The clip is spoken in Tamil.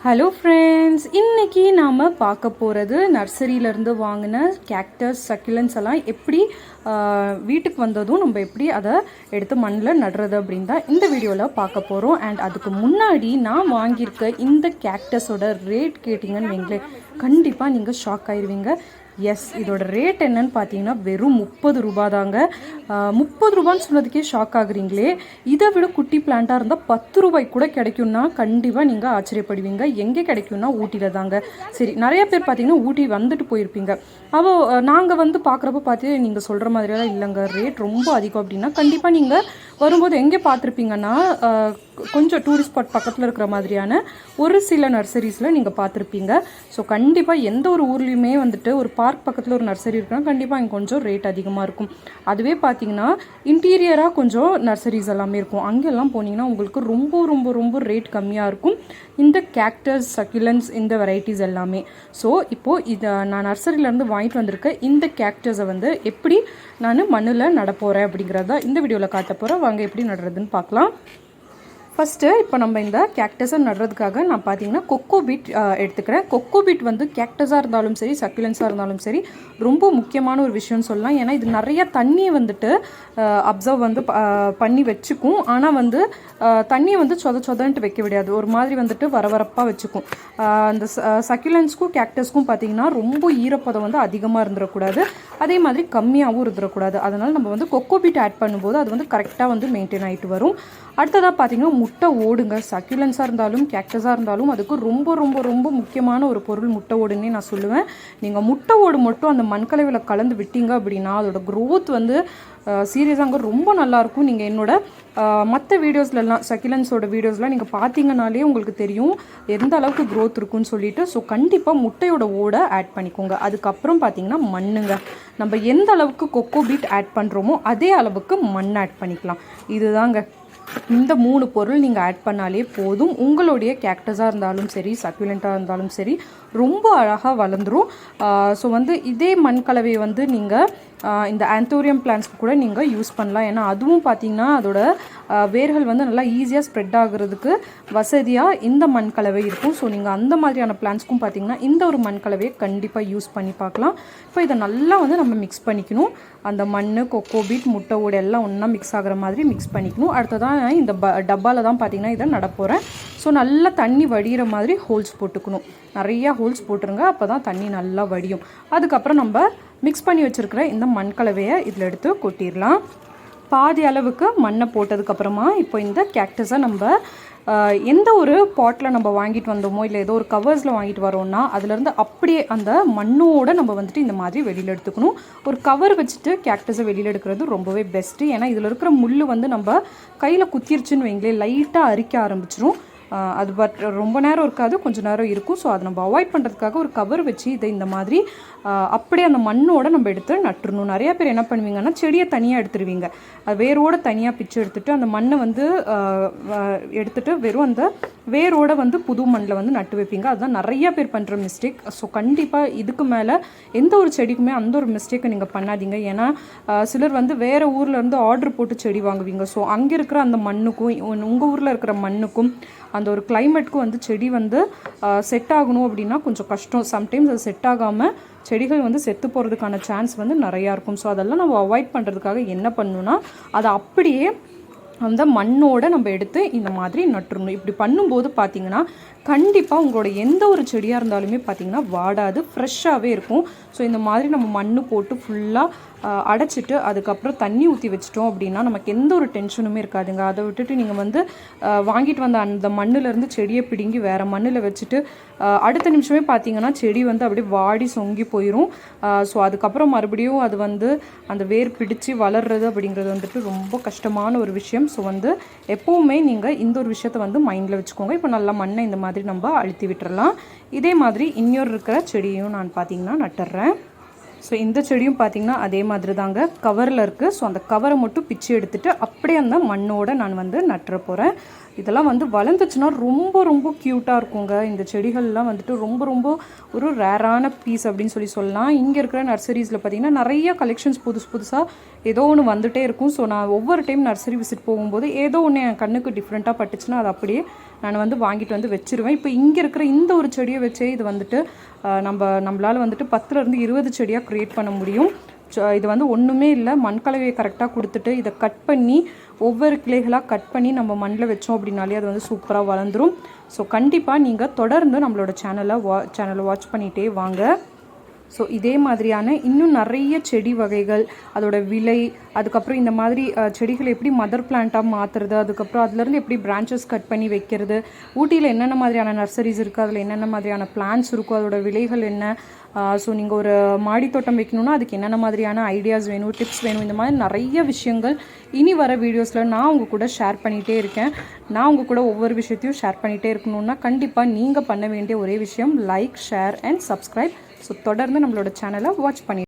ஹலோ ஃப்ரெண்ட்ஸ் இன்றைக்கி நாம் பார்க்க போகிறது நர்சரியிலேருந்து வாங்கின கேக்டஸ் சக்கிலன்ஸ் எல்லாம் எப்படி வீட்டுக்கு வந்ததும் நம்ம எப்படி அதை எடுத்து மண்ணில் நடுறது அப்படின்னு தான் இந்த வீடியோவில் பார்க்க போகிறோம் அண்ட் அதுக்கு முன்னாடி நான் வாங்கியிருக்க இந்த கேக்டஸோட ரேட் கேட்டிங்கன்னு வைங்களேன். கண்டிப்பாக நீங்கள் ஷாக் ஆயிடுவீங்க எஸ் இதோட ரேட் என்னன்னு பார்த்தீங்கன்னா வெறும் முப்பது ரூபா தாங்க முப்பது ரூபான்னு சொன்னதுக்கே ஷாக் ஆகுறீங்களே. இதை விட குட்டி பிளான்ட்டாக இருந்தால் பத்து ரூபாய்க்கு கூட கிடைக்கும்னா கண்டிப்பாக நீங்கள் ஆச்சரியப்படுவீங்க. எங்கே கிடைக்கும்னா ஊட்டியில் தாங்க சரி நிறைய பேர் பார்த்தீங்கன்னா ஊட்டி வந்துட்டு போயிருப்பீங்க. அவள் நாங்கள் வந்து பார்க்குறப்ப பார்த்து நீங்கள் சொல்கிற மாதிரியெல்லாம் இல்லைங்க. ரேட் ரொம்ப அதிகம் அப்படின்னா கண்டிப்பாக நீங்கள் வரும்போது எங்கே பார்த்துருப்பீங்கன்னா கொஞ்சம் டூரிஸ்ட் ஸ்பாட் பக்கத்தில் இருக்கிற மாதிரியான ஒரு சில நர்சரிஸில் நீங்கள் பார்த்துருப்பீங்க. ஸோ கண்டிப்பாக எந்த ஒரு ஊர்லேயுமே வந்துட்டு ஒரு பார்க் பக்கத்தில் ஒரு நர்சரி இருக்குன்னா கண்டிப்பாக இங்கே கொஞ்சம் ரேட் அதிகமாக இருக்கும். அதுவே பார்த்தீங்கன்னா இன்டீரியராக கொஞ்சம் நர்சரிஸ் எல்லாமே இருக்கும். அங்கெல்லாம் போனீங்கன்னா உங்களுக்கு ரொம்ப ரொம்ப ரொம்ப ரேட் கம்மியாக இருக்கும். இந்த கேக்டர்ஸ் சக்குலன்ஸ் இந்த வெரைட்டிஸ் எல்லாமே. ஸோ இப்போது இதை நான் நர்சரியிலேருந்து வாங்கிட்டு வந்திருக்க இந்த கேக்டர்ஸை வந்து எப்படி நான் மண்ணில் நடப்போகிறேன் அப்படிங்கிறத இந்த வீடியோவில் காட்ட போகிறேன் வாங்க எப்படி நடுறதுன்னு பார்க்கலாம். ஃபஸ்ட்டு இப்போ நம்ம இந்த கேக்டஸை நடுறதுக்காக நான் பார்த்தீங்கன்னா கொக்கோ பீட் எடுத்துக்கிறேன். கொக்கோ பீட் வந்து கேக்டஸாக இருந்தாலும் சரி சக்குலன்ஸாக இருந்தாலும் சரி ரொம்ப முக்கியமான ஒரு விஷயம்னு சொல்லலாம். ஏன்னா இது நிறைய தண்ணியை வந்துட்டு அப்சர்வ் வந்து ப- பண்ணி வச்சுக்கும். ஆனால் வந்து தண்ணியை வந்து சொத சொதன்ட்டு வைக்க விடாது. ஒரு மாதிரி வந்துட்டு வரவரப்பாக வச்சுக்கும். அந்த சக்குலன்ஸ்க்கும் கேக்டஸ்க்கும் பார்த்தீங்கன்னா ரொம்ப ஈரப்பதம் வந்து அதிகமாக இருந்துடக்கூடாது அதே மாதிரி கம்மியாகவும் இருந்துடக்கூடாது அதனால் நம்ம வந்து கொக்கோ பீட் ஆட் பண்ணும்போது அது வந்து கரெக்டாக வந்து மெயின்டைன் ஆகிட்டு வரும். அடுத்ததாக பார்த்தீங்கன்னா முட்டை ஓடுங்க. சக்யூலன்ஸாக இருந்தாலும் கேக்டஸாக இருந்தாலும் அதுக்கு ரொம்ப ரொம்ப ரொம்ப முக்கியமான ஒரு பொருள் முட்டை ஓடுன்னே நான் சொல்லுவேன். நீங்கள் முட்டை ஓடு மட்டும் அந்த மண்கலவையில் கலந்து விட்டீங்க அப்படின்னா அதோட க்ரோத் வந்து சீரியஸாங்க ரொம்ப நல்லாயிருக்கும் நீங்கள் என்னோட மற்ற வீடியோஸ்லலாம் சக்கிலன்ஸோட வீடியோஸ்லாம் நீங்கள் பார்த்தீங்கனாலே உங்களுக்கு தெரியும் எந்த அளவுக்கு க்ரோத் இருக்குன்னு சொல்லிட்டு. ஸோ கண்டிப்பாக முட்டையோட ஓடை ஆட் பண்ணிக்கோங்க. அதுக்கப்புறம் பார்த்தீங்கன்னா மண்ணுங்க. நம்ம எந்த அளவுக்கு கொக்கோ பீட் ஆட் பண்ணுறோமோ அதே அளவுக்கு மண் ஆட் பண்ணிக்கலாம். இதுதாங்க. இந்த மூணு பொருள் நீங்கள் ஆட் பண்ணாலே போதும். உங்களுடைய கேக்டஸாக இருந்தாலும் சரி சக்யூலண்ட்டாக இருந்தாலும் சரி ரொம்ப அழகாக வளர்ந்துடும் ஸோ வந்து இதே மண் கலவையை வந்து நீங்கள் இந்த ஆந்தோரியம் பிளான்ஸ்க்கு கூட நீங்கள் யூஸ் பண்ணலாம். ஏன்னா அதுவும் பார்த்தீங்கன்னா அதோட வேர்கள் வந்து நல்லா ஈஸியாக ஸ்ப்ரெட் ஆகுறதுக்கு வசதியாக இந்த மண் கலவை இருக்கும். ஸோ நீங்கள் அந்த மாதிரியான பிளான்ஸ்க்கும் பார்த்திங்கன்னா இந்த ஒரு மண் கலவையை கண்டிப்பாக யூஸ் பண்ணி பார்க்கலாம் இப்போ இதை நல்லா வந்து நம்ம மிக்ஸ் பண்ணிக்கணும். அந்த மண் கொக்கோ பீட் முட்டை ஓடு எல்லாம் ஒன்றா மிக்ஸ் ஆகிற மாதிரி மிக்ஸ் பண்ணிக்கணும். அடுத்ததான் இந்த ப டப்பாவில் தான் பார்த்தீங்கன்னா இதை நடப்போகிறேன் ஸோ நல்லா தண்ணி வடிகிற மாதிரி ஹோல்ஸ் போட்டுக்கணும். நிறையா ஹோல்ஸ் போட்டுருங்க அப்போ தான் தண்ணி நல்லா வடியும். அதுக்கப்புறம் நம்ம மிக்ஸ் பண்ணி வச்சுருக்கிற இந்த மண் கலவையை இதில் எடுத்து கொட்டிடலாம். பாதி அளவுக்கு மண்ணை போட்டதுக்கப்புறமா இப்போ இந்த கேக்டஸை நம்ம எந்த ஒரு பாட்டில் நம்ம வாங்கிட்டு வந்தோமோ இல்லை ஏதோ ஒரு கவர்ஸில் வாங்கிட்டு வரோம்னா அதுலேருந்து அப்படியே அந்த மண்ணோட நம்ம வந்துட்டு இந்த மாதிரி வெளியில் எடுத்துக்கணும். ஒரு கவர் வச்சுட்டு கேக்டஸை வெளியில் எடுக்கிறது ரொம்பவே பெஸ்ட்டு ஏன்னா இதில் இருக்கிற முள் வந்து நம்ம கையில் குத்திருச்சுன்னு வைங்களேன் லைட்டாக அரிக்க ஆரம்பிச்சிரும். அது பட் ரொம்ப நேரம் இருக்காது கொஞ்சம் நேரம் இருக்கும். ஸோ அதை நம்ம அவாய்ட் பண்ணுறதுக்காக ஒரு கவர் வச்சு இதை இந்த மாதிரி அப்படியே அந்த மண்ணோட நம்ம எடுத்து நட்டுறணும். நிறையா பேர் என்ன பண்ணுவீங்கன்னா செடியை தனியாக எடுத்துருவீங்க. அது வேரோடு தனியாக பிச்சு எடுத்துகிட்டு அந்த மண்ணை வந்து எடுத்துகிட்டு வெறும் அந்த வேரோட வந்து புது மண்ணில் வந்து நட்டு வைப்பீங்க. அதுதான் நிறைய பேர் பண்ணுற மிஸ்டேக் ஸோ கண்டிப்பாக இதுக்கு மேலே எந்த ஒரு செடிக்குமே அந்த ஒரு மிஸ்டேக்கை நீங்கள் பண்ணாதீங்க. ஏன்னா சிலர் வந்து வேறு ஊரில் இருந்து ஆர்டர் போட்டு செடி வாங்குவீங்க. ஸோ அங்கே இருக்கிற அந்த மண்ணுக்கும் உங்கள் ஊரில் இருக்கிற மண்ணுக்கும் அந்த ஒரு கிளைமேட்க்கும் வந்து செடி வந்து செட் ஆகணும் அப்படின்னா கொஞ்சம் கஷ்டம். சம்டைம்ஸ் அது செட் ஆகாமல் செடிகள் வந்து செத்து போகிறதுக்கான சான்ஸ் வந்து நிறையா இருக்கும். ஸோ அதெல்லாம் நம்ம அவாய்ட் பண்ணுறதுக்காக என்ன பண்ணணும்னா அதை அப்படியே அந்த மண்ணோடு நம்ம எடுத்து இந்த மாதிரி நட்டுருணும் இப்படி பண்ணும்போது பார்த்தீங்கன்னா கண்டிப்பாக உங்களோட எந்த ஒரு செடியாக இருந்தாலுமே பார்த்தீங்கன்னா வாடாது ஃப்ரெஷ்ஷாகவே இருக்கும். ஸோ இந்த மாதிரி நம்ம மண் போட்டு ஃபுல்லாக அடைச்சிட்டு அதுக்கப்புறம் தண்ணி ஊற்றி வச்சிட்டோம் அப்படின்னா நமக்கு எந்த ஒரு டென்ஷனுமே இருக்காதுங்க. அதை விட்டுட்டு நீங்கள் வந்து வாங்கிட்டு வந்த அந்த மண்ணுலேருந்து செடியை பிடுங்கி வேறு மண்ணில் வச்சுட்டு அடுத்த நிமிஷமே பார்த்தீங்கன்னா செடி வந்து அப்படியே வாடி சொங்கி போயிடும் ஸோ அதுக்கப்புறம் மறுபடியும் அது வந்து அந்த வேர் பிடிச்சு வளர்றது அப்படிங்கிறது வந்துட்டு ரொம்ப கஷ்டமான ஒரு விஷயம். ஸோ வந்து எப்போவுமே நீங்கள் இந்த ஒரு விஷயத்தை வந்து மைண்டில் வச்சுக்கோங்க. இப்போ நல்லா மண்ணை இந்த மாதிரி நம்ம அழுத்தி விட்டுறலாம். இதே மாதிரி இன்னொரு இருக்கிற செடியும் நான் பார்த்தீங்கன்னா நட்டுறேன். ஸோ இந்த செடியும் பார்த்தீங்கன்னா அதே மாதிரி தாங்க கவரில் இருக்குது ஸோ அந்த கவரை மட்டும் பிச்சு எடுத்துகிட்டு அப்படியே அந்த மண்ணோடு நான் வந்து நட்டுற போகிறேன் இதெல்லாம் வந்து வளர்ந்துச்சுன்னா ரொம்ப ரொம்ப க்யூட்டாக இருக்குங்க. இந்த செடிகள்லாம் வந்துட்டு ரொம்ப ரொம்ப ஒரு ரேரான பீஸ் அப்படின்னு சொல்லி சொல்லலாம். இங்கே இருக்கிற நர்சரிஸில் பார்த்தீங்கன்னா நிறைய கலெக்ஷன்ஸ் புதுசு புதுசாக ஏதோ ஒன்று வந்துகிட்டே இருக்கும். ஸோ நான் ஒவ்வொரு டைம் நர்சரி விசிட் போகும்போது ஏதோ ஒன்று என் கண்ணுக்கு டிஃப்ரெண்ட்டாக பட்டுச்சுன்னா அதை அப்படியே நான் வந்து வாங்கிட்டு வந்து வச்சுருவேன். இப்போ இங்கே இருக்கிற இந்த ஒரு செடியை வச்சே இது வந்துட்டு நம்ம நம்மளால் வந்துட்டு பத்துலேருந்து இருபது செடியாக க்ரியேட் பண்ண முடியும். ச- இது வந்து ஒன்றுமே இல்லை. மண் கலவையை கரெக்டாக கொடுத்துட்டு இதை கட் பண்ணி ஒவ்வொரு கிளைகளாக கட் பண்ணி நம்ம மண்ணில் வச்சோம் அப்படின்னாலே அது வந்து சூப்பராக வளர்ந்துடும் ஸோ கண்டிப்பாக நீங்கள் தொடர்ந்து நம்மளோட சேனலை வா சேனலை வாட்ச் பண்ணிகிட்டே வாங்க. ஸோ இதே மாதிரியான இன்னும் நிறைய செடி வகைகள் அதோட விலை அதுக்கப்புறம் இந்த மாதிரி செடிகளை எப்படி மதர் பிளான்ட்டாக மாற்றுறது அதுக்கப்புறம் அதுலேருந்து எப்படி பிரான்ச்சஸ் கட் பண்ணி வைக்கிறது ஊட்டியில் என்னென்ன மாதிரியான நர்சரிஸ் இருக்குது அதில் என்னென்ன மாதிரியான பிளான்ஸ் இருக்கும் அதோட விலைகள் என்ன ஸோ நீங்கள் ஒரு மாடி தோட்டம் வைக்கணும்னா அதுக்கு என்னென்ன மாதிரியான ஐடியாஸ் வேணும் டிப்ஸ் வேணும் இந்த மாதிரி நிறைய விஷயங்கள் இனி வர வீடியோஸில் நான் உங்கள் கூட ஷேர் பண்ணிகிட்டே இருக்கேன். நான் உங்கள் கூட ஒவ்வொரு விஷயத்தையும் ஷேர் பண்ணிகிட்டே இருக்கணும்னா கண்டிப்பாக நீங்கள் பண்ண வேண்டிய ஒரே விஷயம் like share and subscribe so தொடர்ந்து நம்மளோட சேனலை வாட்ச் பண்ணி